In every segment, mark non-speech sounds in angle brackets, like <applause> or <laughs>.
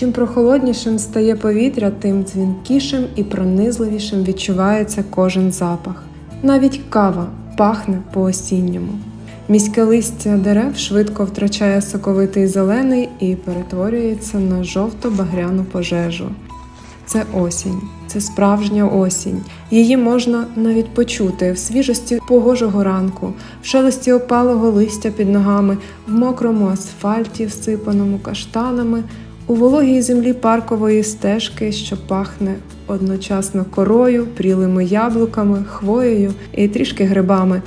Чим прохолоднішим стає повітря, тим дзвінкішим і пронизливішим відчувається кожен запах. Навіть кава пахне по-осінньому. Міське листя дерев швидко втрачає соковитий зелений і перетворюється на жовто-багряну пожежу. Це осінь, це справжня осінь. Її можна навіть почути в свіжості погожого ранку, в шелесті опалого листя під ногами, в мокрому асфальті, всипаному каштанами, у вологій землі паркової стежки, що пахне одночасно корою, прілими яблуками, хвоєю і трішки грибами.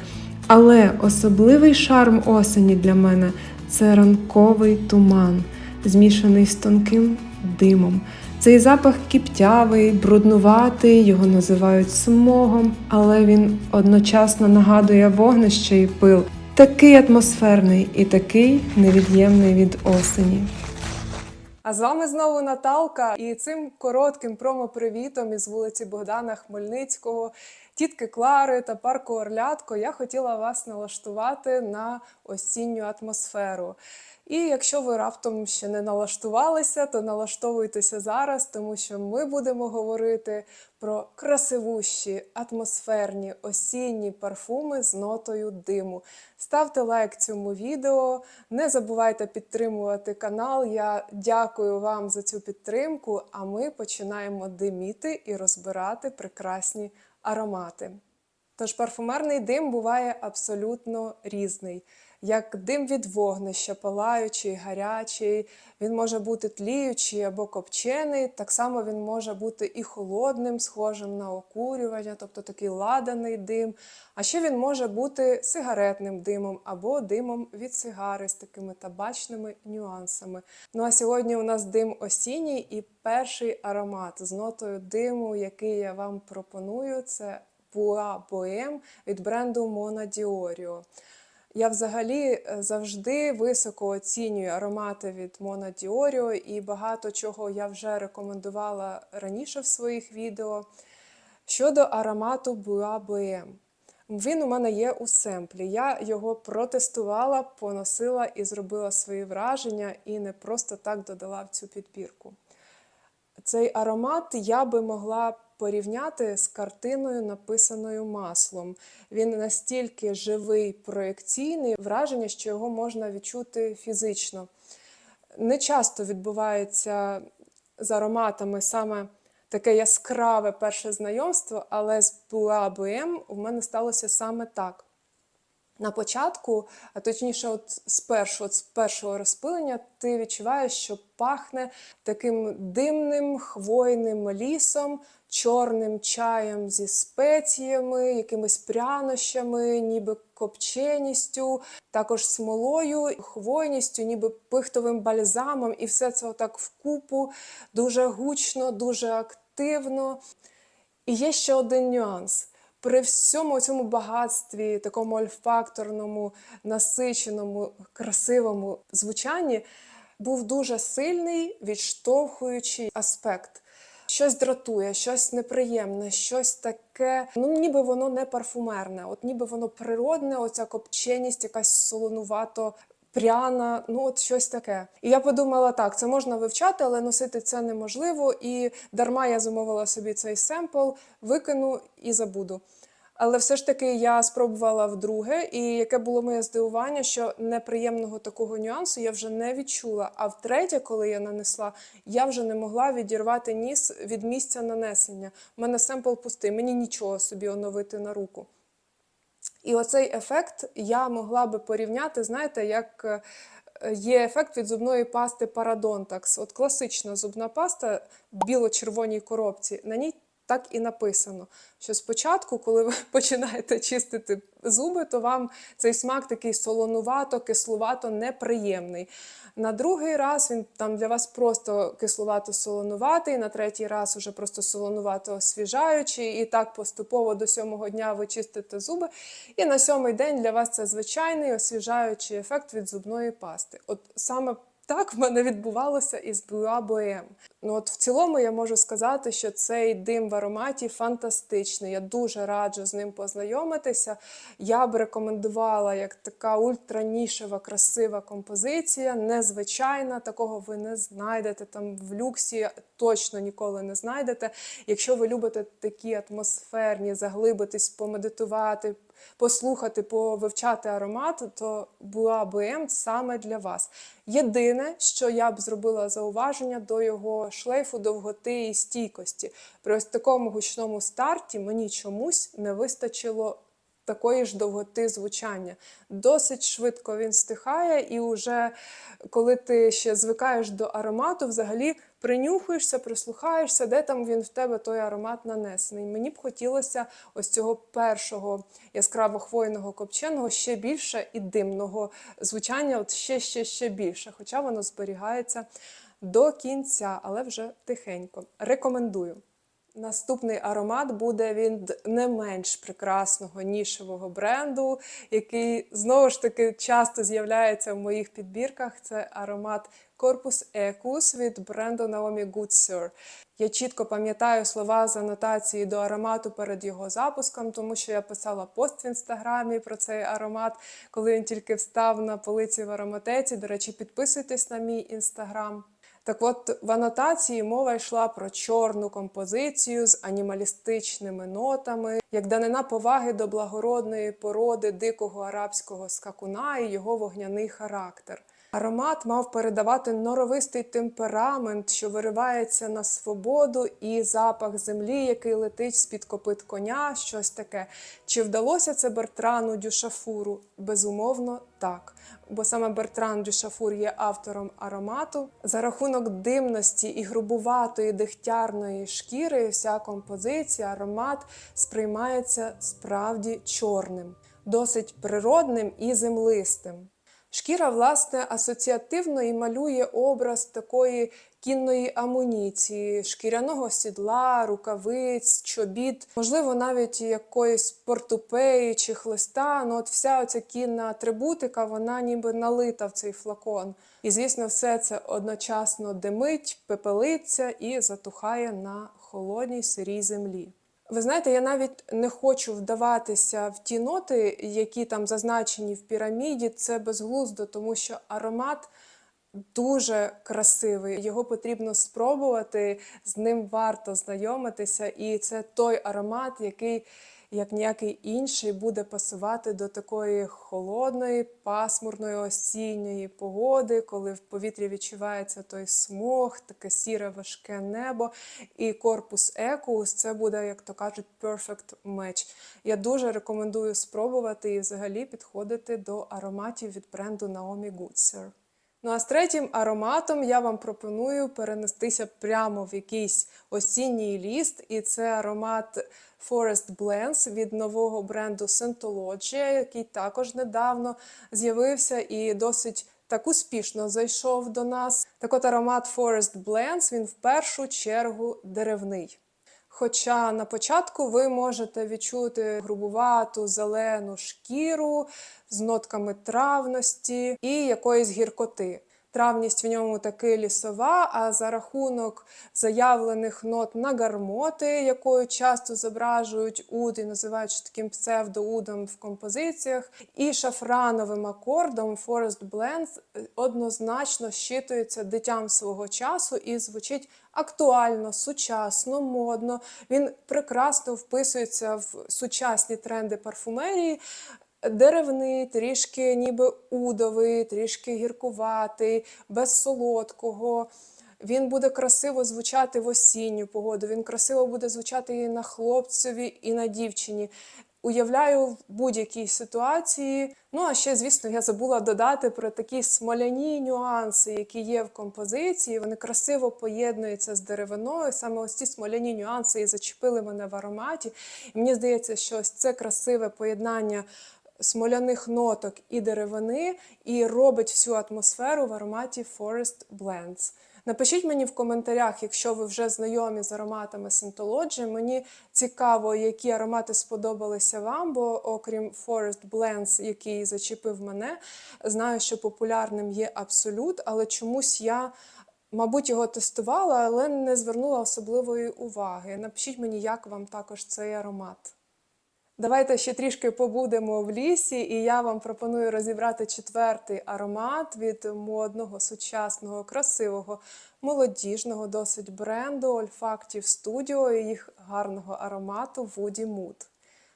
Але особливий шарм осені для мене це ранковий туман, змішаний з тонким димом. Цей запах кіптявий, бруднуватий, його називають смогом, але він одночасно нагадує вогнище і пил. Такий атмосферний і такий невід'ємний від осені. А з вами знову Наталка, і цим коротким промо-привітом із вулиці Богдана Хмельницького, тітки Клари та парку Орлятко я хотіла вас налаштувати на осінню атмосферу. І якщо ви раптом ще не налаштувалися, то налаштовуйтеся зараз, тому що ми будемо говорити про красивущі, атмосферні осінні парфуми з нотою диму. Ставте лайк цьому відео, не забувайте підтримувати канал. Я дякую вам за цю підтримку. А ми починаємо диміти і розбирати прекрасні аромати. Тож парфумерний дим буває абсолютно різний. Як дим від вогнища, палаючий, гарячий, він може бути тліючий або копчений. Так само він може бути і холодним, схожим на окурювання, тобто такий ладаний дим. А ще він може бути сигаретним димом або димом від сигари з такими табачними нюансами. Ну а сьогодні у нас дим осінній і перший аромат з нотою диму, який я вам пропоную, це Bois Bohem від бренду Mona Diorio. Я взагалі е, завжди високо оцінюю аромати від Mona Diorio і багато чого я вже рекомендувала раніше в своїх відео. Щодо аромату Bois Bohem. Він у мене є у семплі. Я його протестувала, поносила і зробила свої враження, і не просто так додала в цю підбірку. Цей аромат я би могла порівняти з картиною, написаною маслом. Він настільки живий, проекційний, враження, що його можна відчути фізично. Не часто відбувається з ароматами саме таке яскраве перше знайомство, але з Bohem у мене сталося саме так. На початку, а точніше, от з першого, от з першого розпилення, ти відчуваєш, що пахне таким димним хвойним лісом, чорним чаєм зі спеціями, якимись прянощами, ніби копченістю, також смолою, хвойністю, ніби пихтовим бальзамом, і все це отак вкупу, дуже гучно, дуже активно. І є ще один нюанс. При всьому цьому багатстві, такому ольфакторному, насиченому, красивому звучанні був дуже сильний відштовхуючий аспект. Щось дратує, щось неприємне, щось таке, ну ніби воно не парфумерне, от ніби воно природне, оця копченість, якась солонувато. Пряна, ну от щось таке. І я подумала, так, це можна вивчати, але носити це неможливо. І дарма я замовила собі цей семпл, викину і забуду. Але все ж таки я спробувала вдруге, і яке було моє здивування, що неприємного такого нюансу я вже не відчула. А втретє, коли я нанесла, я вже не могла відірвати ніс від місця нанесення. У мене семпл пустий, мені нічого собі оновити на руку. І оцей ефект я могла би порівняти, знаєте, як е, є ефект від зубної пасти Парадонтакс. От класична зубна паста в біло-червоній коробці. На ній так і написано, що спочатку, коли ви <laughs> починаєте чистити зуби, то вам цей смак такий солонувато, кислувато, неприємний. На другий раз він там для вас просто кислувато-солонуватий, на третій раз уже просто солонувато освіжаючий, і так поступово до сьомого дня ви чистите зуби. І на сьомий день для вас це звичайний освіжаючий ефект від зубної пасти. От саме так в мене відбувалося із Bohem. Ну от в цілому я можу сказати, що цей дим в ароматі фантастичний. Я дуже раджу з ним познайомитися. Я б рекомендувала як така ультранішева, красива композиція, незвичайна. Такого ви не знайдете там в люксі, точно ніколи не знайдете. Якщо ви любите такі атмосферні, заглибитись, помедитувати, послухати, повивчати аромат, то Буа БМ саме для вас. Єдине, що я б зробила зауваження до його шлейфу, довготи і стійкості. При ось такому гучному старті мені чомусь не вистачило такої ж довготи звучання. Досить швидко він стихає, і вже коли ти ще звикаєш до аромату, взагалі принюхуєшся, прислухаєшся, де там він в тебе той аромат нанесений. Мені б хотілося ось цього першого яскраво хвойного копченого ще більше і димного звучання, от ще ще ще більше, хоча воно зберігається до кінця, але вже тихенько. Рекомендую. Наступний аромат буде від не менш прекрасного нішевого бренду, який знову ж таки часто з'являється в моїх підбірках. Це аромат Corpus Ecus від бренду Naomi Good Sir. Я чітко пам'ятаю слова з анотації до аромату перед його запуском, тому що я писала пост в інстаграмі про цей аромат, коли він тільки встав на полиці в ароматеці. До речі, підписуйтесь на мій інстаграм. Так от в анотації мова йшла про чорну композицію з анімалістичними нотами, як данина поваги до благородної породи дикого арабського скакуна і його вогняний характер. Аромат мав передавати норовистий темперамент, що виривається на свободу, і запах землі, який летить з-під копит коня, щось таке. Чи вдалося це Бертрану Дюшафуру? Безумовно, так. Бо саме Бертран Дюшафур є автором аромату. За рахунок димності і грубуватої дегтярної шкіри, вся композиція, аромат сприймається справді чорним, досить природним і землистим. Шкіра, власне, асоціативно і малює образ такої кінної амуніції, шкіряного сідла, рукавиць, чобіт, можливо, навіть якоїсь портупеї чи хлиста. Ну, от вся оця кінна атрибутика, вона ніби налита в цей флакон. І, звісно, все це одночасно димить, пепелиться і затухає на холодній сирій землі. Ви знаєте, я навіть не хочу вдаватися в ті ноти, які там зазначені в піраміді. Це безглуздо, тому що аромат дуже красивий. Його потрібно спробувати, з ним варто знайомитися. І це той аромат, який, як ніякий інший, буде пасувати до такої холодної, пасмурної осінньої погоди, коли в повітрі відчувається той смог, таке сіре важке небо. І корпус Екус це буде, як то кажуть, perfect match. Я дуже рекомендую спробувати і взагалі підходити до ароматів від бренду Naomi Good Sir. Ну а з третім ароматом я вам пропоную перенестися прямо в якийсь осінній ліст, і це аромат Forest Blends від нового бренду Scentology, який також недавно з'явився і досить так успішно зайшов до нас. Так от аромат Forest Blends, він в першу чергу деревний. Хоча на початку ви можете відчути грубувату зелену шкіру з нотками травності і якоїсь гіркоти. Травність в ньому таки лісова, а за рахунок заявлених нот на гармоти, якою часто зображують уд і називають таким псевдоудом в композиціях, і шафрановим акордом Forest Blends однозначно щитується дитям свого часу і звучить актуально, сучасно, модно. Він прекрасно вписується в сучасні тренди парфумерії. Деревний, трішки ніби удовий, трішки гіркуватий, без солодкого. Він буде красиво звучати в осінню погоду, він красиво буде звучати і на хлопцеві, і на дівчині. Уявляю в будь-якій ситуації. Ну а ще, звісно, я забула додати про такі смоляні нюанси, які є в композиції. Вони красиво поєднуються з деревиною. Саме ось ці смоляні нюанси і зачепили мене в ароматі. І мені здається, що ось це красиве поєднання смоляних ноток і деревини, і робить всю атмосферу в ароматі Forest Blends. Напишіть мені в коментарях, якщо ви вже знайомі з ароматами Sentology. Мені цікаво, які аромати сподобалися вам, бо окрім Forest Blends, який зачепив мене, знаю, що популярним є абсолют, але чомусь я Мабуть, його тестувала, але не звернула особливої уваги. Напишіть мені, як вам також цей аромат. Давайте ще трішки побудемо в лісі, і я вам пропоную розібрати четвертий аромат від модного, сучасного, красивого, молодіжного, досить бренду Olfactive Studio і їх гарного аромату Woody Mood.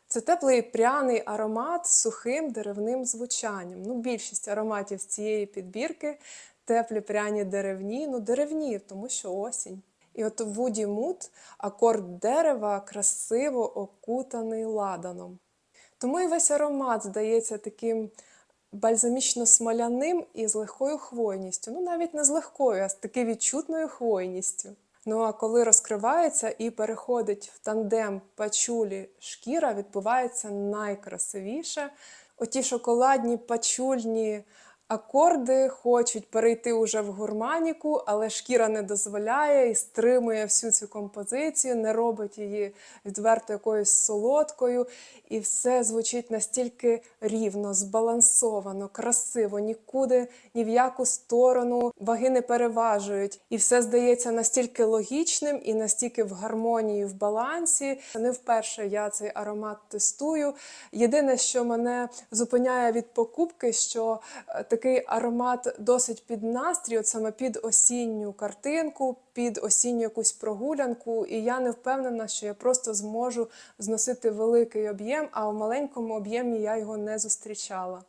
Це теплий пряний аромат з сухим деревним звучанням. Ну, більшість ароматів з цієї підбірки теплі пряні деревні, ну деревні, тому що осінь. І от Woody Mood акорд дерева красиво окутаний ладаном. Тому і весь аромат здається таким бальзамічно-смоляним і з легкою хвойністю. Ну, навіть не з легкою, а з таки відчутною хвойністю. Ну а коли розкривається і переходить в тандем пачулі шкіра, відбувається найкрасивіше. Оті шоколадні пачульні акорди хочуть перейти уже в гурманіку, але шкіра не дозволяє і стримує всю цю композицію, не робить її відверто якоюсь солодкою. І все звучить настільки рівно, збалансовано, красиво, нікуди, ні в яку сторону ваги не переважують. І все здається настільки логічним і настільки в гармонії, в балансі. Не вперше я цей аромат тестую. Єдине, що мене зупиняє від покупки, що е, такий аромат досить під настрій, от саме під осінню картинку, під осінню якусь прогулянку, і я не впевнена, що я просто зможу зносити великий об'єм, а в маленькому об'ємі я його не зустрічала.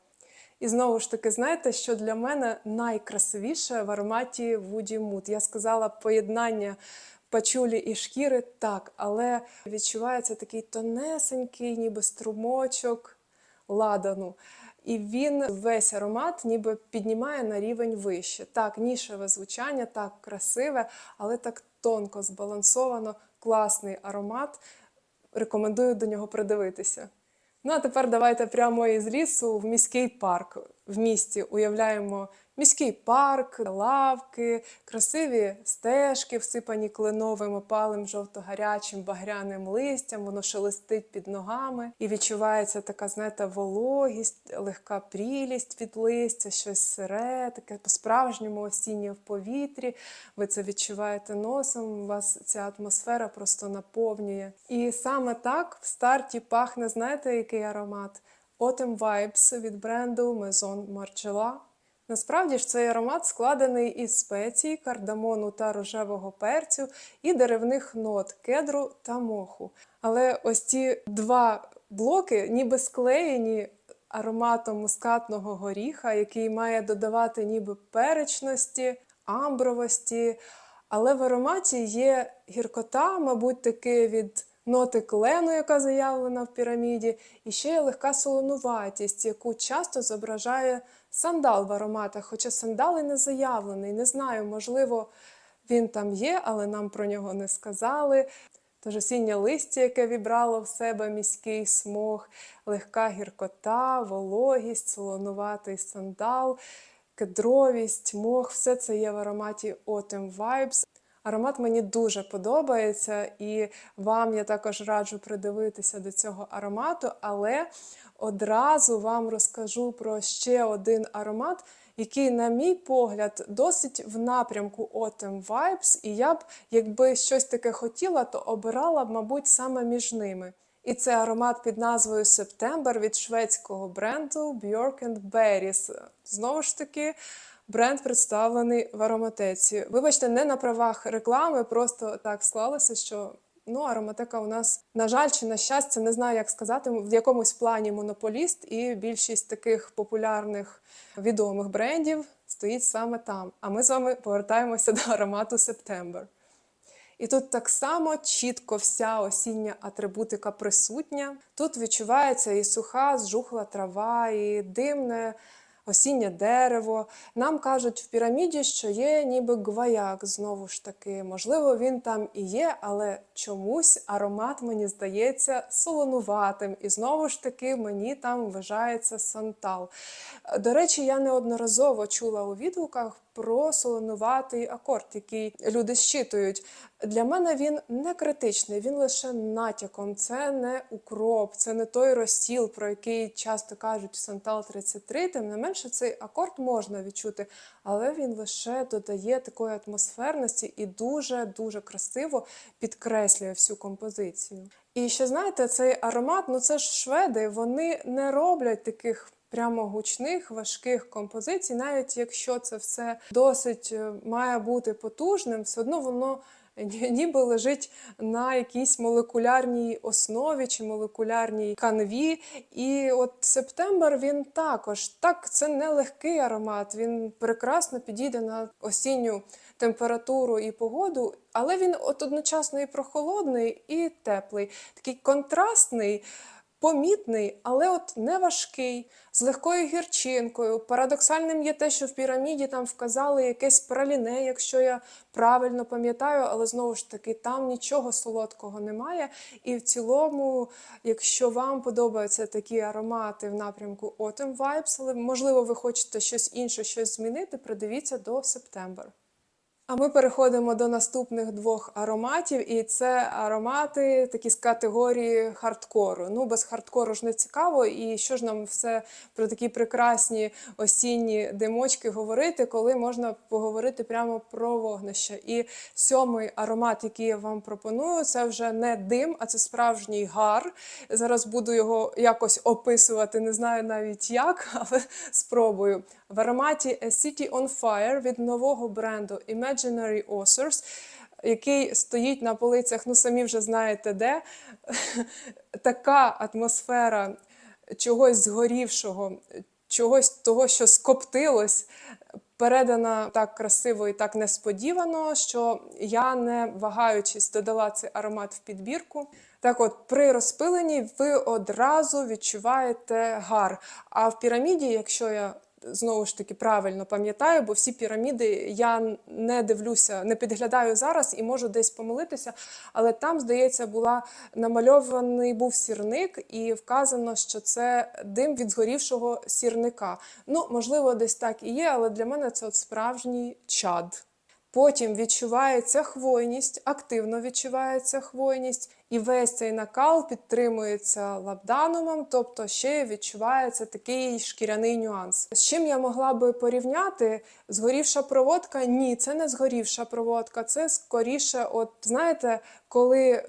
І знову ж таки, знаєте, що для мене найкрасивіше в ароматі Woody Mood? Я сказала поєднання пачулі і шкіри так, але відчувається такий тонесенький, ніби струмочок ладану. І він весь аромат ніби піднімає на рівень вище. Так, нішеве звучання, так красиве, але так тонко збалансовано, класний аромат. Рекомендую до нього придивитися. Ну а тепер давайте прямо із лісу в міський парк. В місті уявляємо міський парк, лавки, красиві стежки, всипані кленовим опалим жовто-гарячим багряним листям, воно шелестить під ногами, і відчувається така, знаєте, вологість, легка прілість від листя, щось сире, таке по-справжньому осіннє в повітрі. Ви це відчуваєте носом, вас ця атмосфера просто наповнює. І саме так в старті пахне, знаєте, який аромат? Autumn Vibes від бренду Maison Margiela. Насправді ж цей аромат складений із спецій, кардамону та рожевого перцю і деревних нот кедру та моху. Але ось ці два блоки ніби склеєні ароматом мускатного горіха, який має додавати ніби перечності, амбровості. Але в ароматі є гіркота, мабуть, таки від ноти клену, яка заявлена в піраміді, і ще є легка солонуватість, яку часто зображає сандал в ароматах, хоча сандал і не заявлений. Не знаю, можливо, він там є, але нам про нього не сказали. Тож осіннє листя, яке вібрало в себе міський смог, легка гіркота, вологість, солонуватий сандал, кедровість, мох все це є в ароматі Autumn Vibes. Аромат мені дуже подобається, і вам я також раджу придивитися до цього аромату, але одразу вам розкажу про ще один аромат, який, на мій погляд, досить в напрямку Autumn Vibes, і я б, якби щось таке хотіла, то обирала б, мабуть, саме між ними. І це аромат під назвою September від шведського бренду Björk Berries. Знову ж таки, бренд представлений в ароматеці. Вибачте, не на правах реклами, просто так склалося, що ну, ароматека у нас, на жаль, чи на щастя, не знаю, як сказати, в якомусь плані монополіст, і більшість таких популярних відомих брендів стоїть саме там. А ми з вами повертаємося <laughs> до аромату September. І тут так само чітко вся осіння атрибутика присутня. Тут відчувається і суха, зжухла трава, і димне осіннє дерево. Нам кажуть в піраміді, що є ніби гваяк, знову ж таки. Можливо, він там і є, але чомусь аромат, мені здається, солонуватим. І знову ж таки, мені там вважається сантал. До речі, я неодноразово чула у відгуках про солонуватий акорд, який люди щитують. Для мене він не критичний, він лише натяком. Це не укроп, це не той розсіл, про який часто кажуть в Сантал 33. Тим не менше, цей акорд можна відчути, але він лише додає такої атмосферності і дуже дуже красиво підкреслює всю композицію. І ще знаєте, цей аромат, ну це ж шведи, вони не роблять таких. Прямо гучних, важких композицій, навіть якщо це все досить е, має бути потужним, все одно воно ніби лежить на якійсь молекулярній основі чи молекулярній канві. І от септембр він також так, це не легкий аромат. Він прекрасно підійде на осінню температуру і погоду, але він от одночасно і прохолодний, і теплий, такий контрастний. Помітний, але от не важкий, з легкою гірчинкою. Парадоксальним є те, що в піраміді там вказали якесь праліне, якщо я правильно пам'ятаю, але знову ж таки там нічого солодкого немає. І в цілому, якщо вам подобаються такі аромати в напрямку Autumn Vibes, але можливо ви хочете щось інше, щось змінити, придивіться до September. А ми переходимо до наступних двох ароматів, і це аромати такі з категорії хардкору. Ну, без хардкору ж не цікаво. І що ж нам все про такі прекрасні осінні димочки говорити, коли можна поговорити прямо про вогнище. І сьомий аромат, який я вам пропоную, це вже не дим, а це справжній гар. Зараз буду його якось описувати, не знаю навіть як, але <laughs> спробую. В ароматі A City on Fire від нового бренду Imaginary Authors, який стоїть на полицях, ну самі вже знаєте де. <laughs> Така атмосфера чогось згорівшого, чогось того, що скоптилось, передана так красиво і так несподівано, що я, не вагаючись, додала цей аромат в підбірку. Так от, при розпиленні ви одразу відчуваєте гар. А в піраміді, якщо я знову ж таки правильно пам'ятаю, бо всі піраміди я не дивлюся, не підглядаю зараз і можу десь помилитися. Але там, здається, була намальований був сірник, і вказано, що це дим від згорівшого сірника. Ну, можливо, десь так і є, але для мене це от справжній чад. Потім відчувається хвойність, активно відчувається хвойність, і весь цей накал підтримується лабданумом, тобто ще відчувається такий шкіряний нюанс. З чим я могла би порівняти? Згорівша проводка? Ні, це не згорівша проводка, це скоріше, от знаєте, коли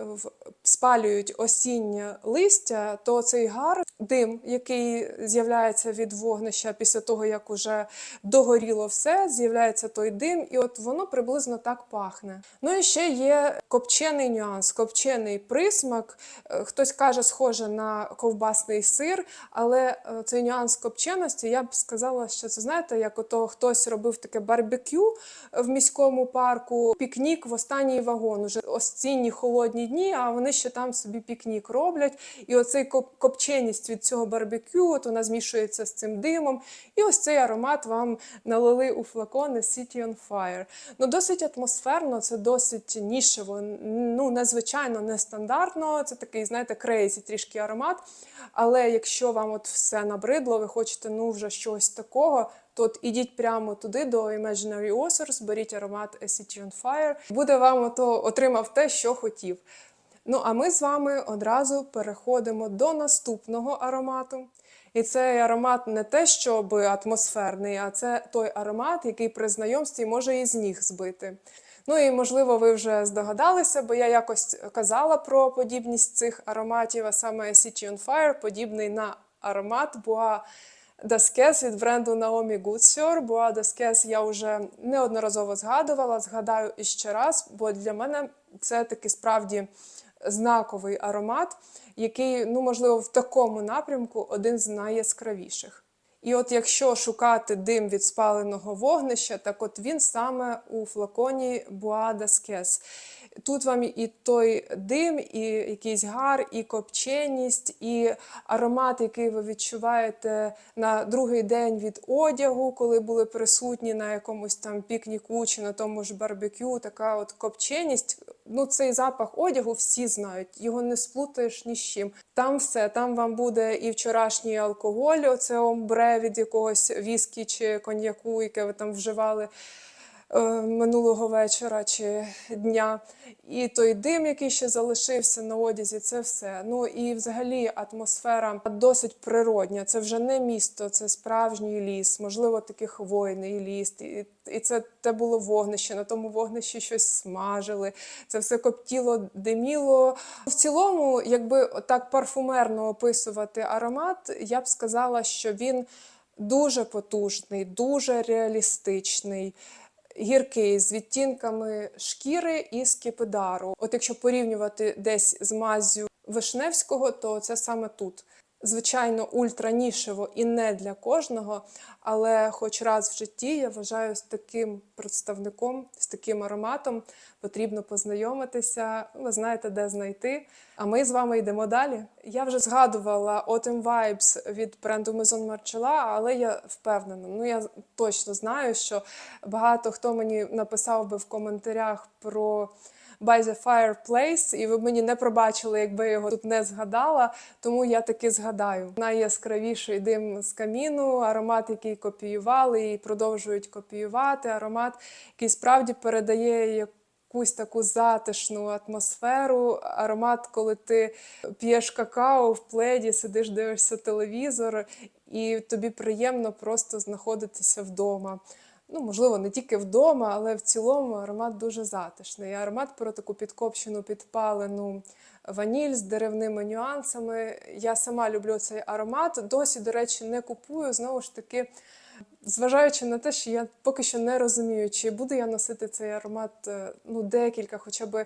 спалюють осіннє листя, то цей гар, дим, який з'являється від вогнища після того, як уже догоріло все, з'являється той дим, і от воно приблизно так пахне. Ну і ще є копчений нюанс, копчений присмак. Е, Хтось каже, схоже на ковбасний сир, але е, цей нюанс копченості, я б сказала, що це знаєте, як ото хтось робив таке барбекю в міському парку, пікнік в останній вагон. Уже осінні холодні дні, а вони ще там собі пікнік роблять. І оцей копченість від цього барбекю, от вона змішується з цим димом. І ось цей аромат вам налили у флакони City on Fire. Ну, досить атмосферно, це досить нішево, ну, незвичайно, нестандартно. Це такий, знаєте, крейзі трішки аромат. Але якщо вам от все набридло, ви хочете ну, вже щось такого, то от ідіть прямо туди до Imaginary Authors, беріть аромат A City on Fire. Буде вам ото отримав те, що хотів. Ну, а ми з вами одразу переходимо до наступного аромату. І цей аромат не те, щоб атмосферний, а це той аромат, який при знайомстві може і з ніг збити. Ну і можливо, ви вже здогадалися, бо я якось казала про подібність цих ароматів, а саме City on Fire, подібний на аромат Bois Dasquez від бренду Naomi Goodsure. Bois Dasquez я вже неодноразово згадувала, згадаю іще раз, бо для мене це таки справді знаковий аромат, який, ну, можливо, в такому напрямку один з найяскравіших. І от якщо шукати дим від спаленого вогнища, так от він саме у флаконі Dasquez. Тут вам і той дим, і якийсь гар, і копченість, і аромат, який ви відчуваєте на другий день від одягу, коли були присутні на якомусь там пікніку чи на тому ж барбекю. Така от копченість. Ну, цей запах одягу всі знають, його не сплутаєш ні з чим. Там все, там вам буде і вчорашній алкоголь, оце омбре від якогось віскі чи коньяку, яке ви там вживали минулого вечора чи дня. І той дим, який ще залишився на одязі, це все. Ну і взагалі атмосфера досить природня. Це вже не місто, це справжній ліс, можливо, такий хвойний ліс. І, і це те було вогнище. На тому вогнищі щось смажили. Це все коптіло, диміло. В цілому, якби так парфумерно описувати аромат, я б сказала, що він дуже потужний, дуже реалістичний. Гіркий з відтінками шкіри і скипидару. От якщо порівнювати десь з мазю Вишневського, то це саме тут. Звичайно, ультранішево і не для кожного, але хоч раз в житті я вважаю з таким представником, з таким ароматом потрібно познайомитися. Ви знаєте, де знайти. А ми з вами йдемо далі. Я вже згадувала Autumn Vibes від бренду Maison Margiela, але я впевнена, ну я точно знаю, що багато хто мені написав би в коментарях про. By the Fireplace, і ви б мені не пробачили, якби я його тут не згадала. Тому я таки згадаю. Найяскравіший дим з каміну, аромат, який копіювали і продовжують копіювати. Аромат, який справді передає якусь таку затишну атмосферу. Аромат, коли ти п'єш какао в пледі, сидиш, дивишся телевізор, і тобі приємно просто знаходитися вдома. Ну, можливо, не тільки вдома, але в цілому аромат дуже затишний. Аромат про таку підкопчену, підпалену ваніль з деревними нюансами. Я сама люблю цей аромат. Досі, до речі, не купую. Знову ж таки, зважаючи на те, що я поки що не розумію, чи буду я носити цей аромат е, ну, декілька, хоча б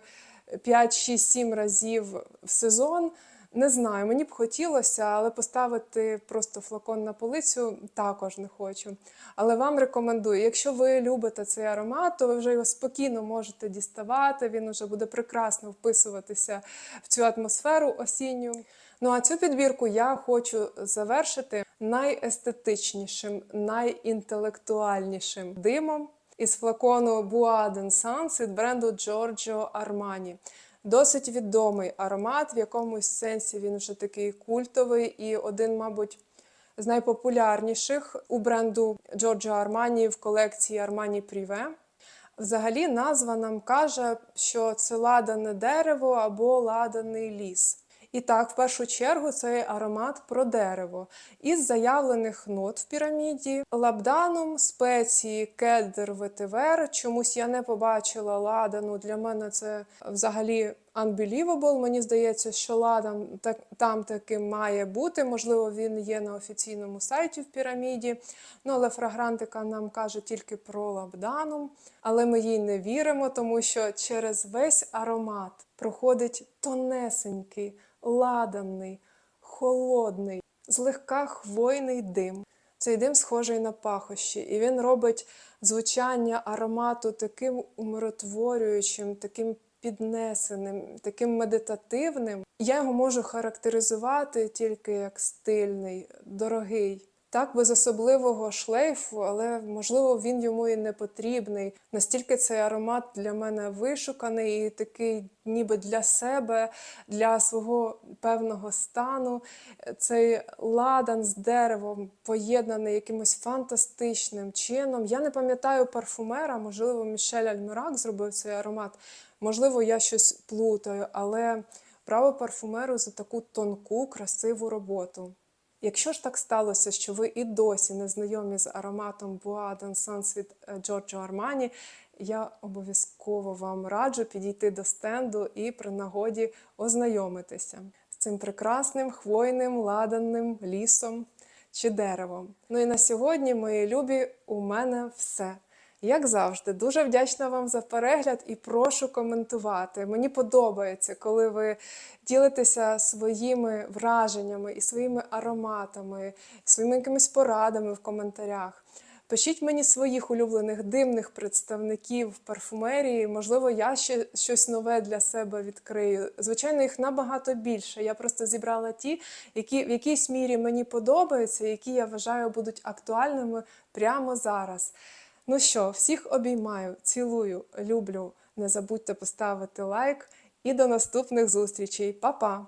5, 6, 7 разів в сезон. Не знаю, мені б хотілося, але поставити просто флакон на полицю також не хочу. Але вам рекомендую, якщо ви любите цей аромат, то ви вже його спокійно можете діставати. Він вже буде прекрасно вписуватися в цю атмосферу осінню. Ну а цю підбірку я хочу завершити найестетичнішим, найінтелектуальнішим димом із флакону Bois Sons від бренду Giorgio Armani. Досить відомий аромат, в якомусь сенсі він вже такий культовий і один, мабуть, з найпопулярніших у бренду Джорджо Армані в колекції Армані Privé. Взагалі, назва нам каже, що це ладане дерево або ладаний ліс. І так, в першу чергу, цей аромат про дерево. Із заявлених нот в піраміді лабданом, спеції, кедр, ветивер. Чомусь я не побачила ладану. Для мене це взагалі unbelievable. Мені здається, що ладан так, там таким має бути. Можливо, він є на офіційному сайті в піраміді. Ну, але фрагрантика нам каже тільки про лабданум. Але ми їй не віримо, тому що через весь аромат проходить тонесенький ладаний, холодний, злегка хвойний дим. Цей дим схожий на пахощі, і він робить звучання аромату таким умиротворюючим, таким піднесеним, таким медитативним. Я його можу характеризувати тільки як стильний, дорогий. Так, без особливого шлейфу, але можливо він йому і не потрібний. Настільки цей аромат для мене вишуканий і такий, ніби для себе, для свого певного стану. Цей ладан з деревом поєднаний якимось фантастичним чином. Я не пам'ятаю парфумера, можливо, Мішель Альмирак зробив цей аромат. Можливо, я щось плутаю, але право парфумеру за таку тонку, красиву роботу. Якщо ж так сталося, що ви і досі не знайомі з ароматом Bois d'Encens від Джорджо Армані, я обов'язково вам раджу підійти до стенду і при нагоді ознайомитися з цим прекрасним хвойним ладанним лісом чи деревом. Ну і на сьогодні, мої любі, у мене все. Як завжди, дуже вдячна вам за перегляд і прошу коментувати. Мені подобається, коли ви ділитеся своїми враженнями і своїми ароматами, своїми якимись порадами в коментарях. Пишіть мені своїх улюблених димних представників парфумерії. Можливо, я ще щось нове для себе відкрию. Звичайно, їх набагато більше. Я просто зібрала ті, які в якійсь мірі мені подобаються, які я вважаю будуть актуальними прямо зараз. Ну що, всіх обіймаю, цілую, люблю. Не забудьте поставити лайк і до наступних зустрічей. Па-па!